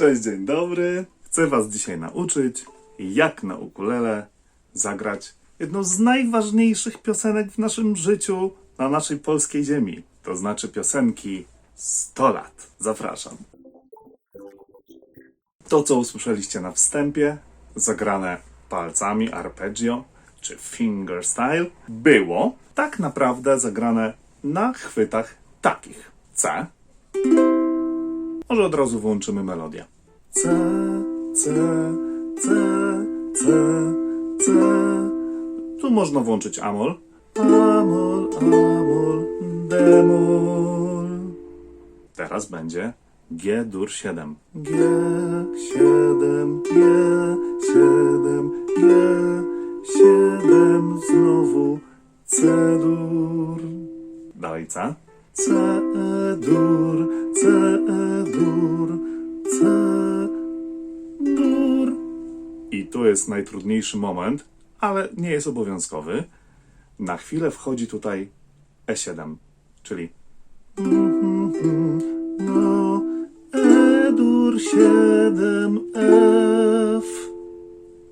Cześć, dzień dobry. Chcę Was dzisiaj nauczyć, jak na ukulele zagrać jedną z najważniejszych piosenek w naszym życiu na naszej polskiej ziemi. To znaczy piosenki 100 lat. Zapraszam. To, co usłyszeliście na wstępie, zagrane palcami arpeggio czy fingerstyle, było tak naprawdę zagrane na chwytach takich C. Może od razu włączymy melodię. C, C, C, C, C. Tu można włączyć amol. Amol, amol, demol. Teraz będzie G dur 7. G 7, G 7, G 7, znowu C dur. Dalej C. C dur, I tu jest najtrudniejszy moment, ale nie jest obowiązkowy. Na chwilę wchodzi tutaj E7, czyli no, E dur 7 F.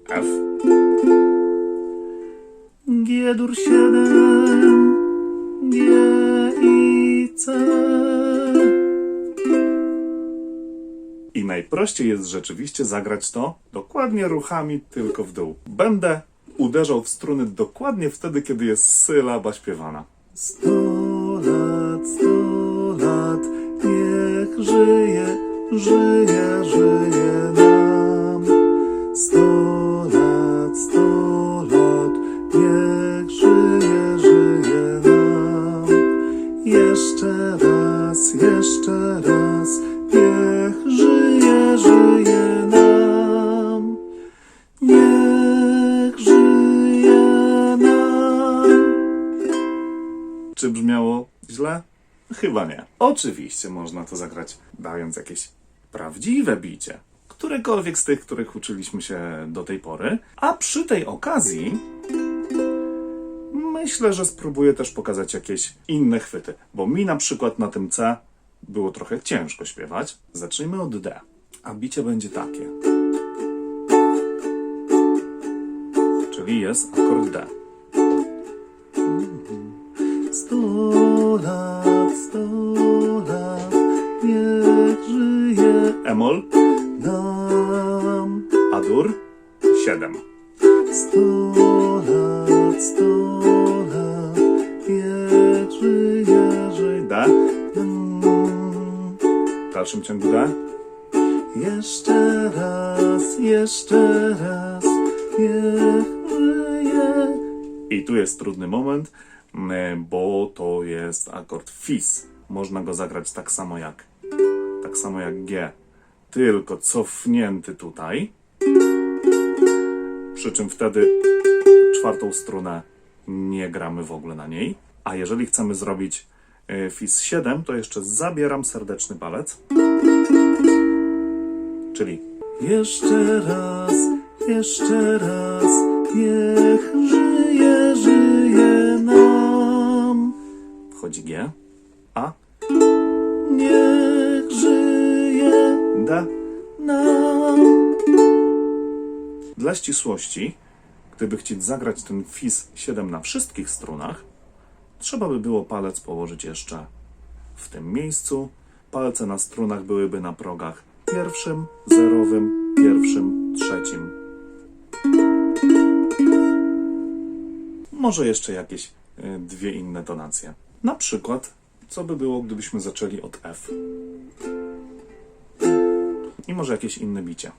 F. G dur 7 G i C najprościej jest rzeczywiście zagrać to dokładnie ruchami tylko w dół. Będę uderzał w struny dokładnie wtedy, kiedy jest sylaba śpiewana. Sto lat, sto lat, niech żyje, żyje, żyje Chyba nie. Oczywiście można to zagrać, dając jakieś prawdziwe bicie. Którekolwiek z tych, których uczyliśmy się do tej pory. A przy tej okazji myślę, że spróbuję też pokazać jakieś inne chwyty, bo mi na przykład na tym C było trochę ciężko śpiewać. Zacznijmy od D, a bicie będzie takie. Czyli jest akord D. Sto lat, żyje Emol nam. Adur 7. Sto lat, sto lat, niech żyje, żyje D. Mm. W dalszym ciągu D. Jeszcze raz, jeszcze raz, żyje. I tu jest trudny moment, bo to jest akord fis. Można go zagrać tak samo jak tak samo jak G, tylko cofnięty tutaj. Przy czym wtedy czwartą strunę nie gramy w ogóle na niej. A jeżeli chcemy zrobić y, fis 7, to jeszcze zabieram serdeczny palec. Czyli jeszcze raz, jeszcze raz, niech żyje, żyje nam. Wchodzi G, Dla ścisłości, gdyby chcieć zagrać ten fis 7 na wszystkich strunach, trzeba by było palec położyć jeszcze w tym miejscu. Palce na strunach byłyby na progach pierwszym, zerowym, pierwszym, trzecim. Może jeszcze jakieś y, dwie inne tonacje. Na przykład, co by było, gdybyśmy zaczęli od F? I może jakieś inne bicie.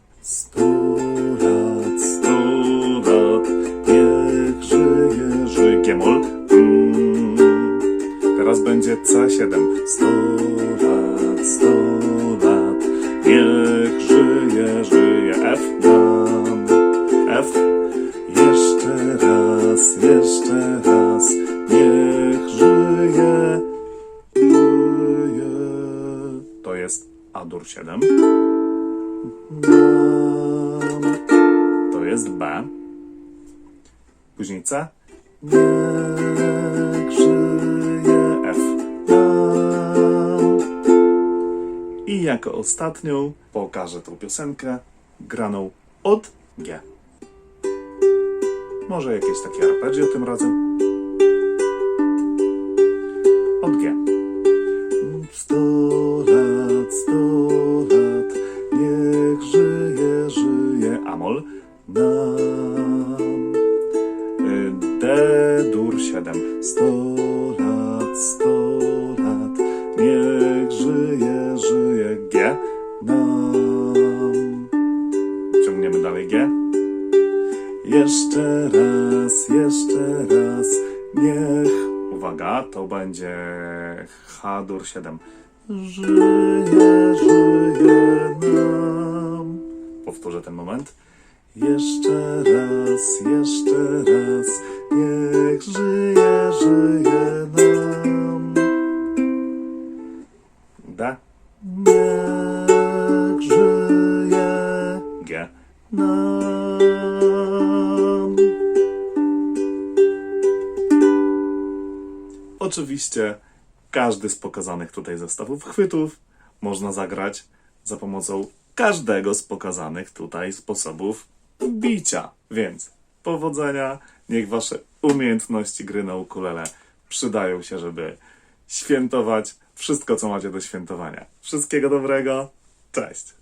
Będzie C7. Sto lat, sto lat, niech żyje, żyje. F dam. F. Jeszcze raz, jeszcze raz, niech żyje, żyje. To jest A-dur 7. Nam. To jest B. Później C. Niech żyje I jako ostatnią pokażę tą piosenkę graną od G. Może jakieś takie arpeggio tym razem. Od G. to będzie H dur 7. Żyje, żyje nam. Powtórzę ten moment. Jeszcze raz, jeszcze raz, niech żyje, żyje Oczywiście każdy z pokazanych tutaj zestawów chwytów można zagrać za pomocą każdego z pokazanych tutaj sposobów bicia. Więc powodzenia, niech wasze umiejętności gry na ukulele przydają się, żeby świętować wszystko, co macie do świętowania. Wszystkiego dobrego, cześć!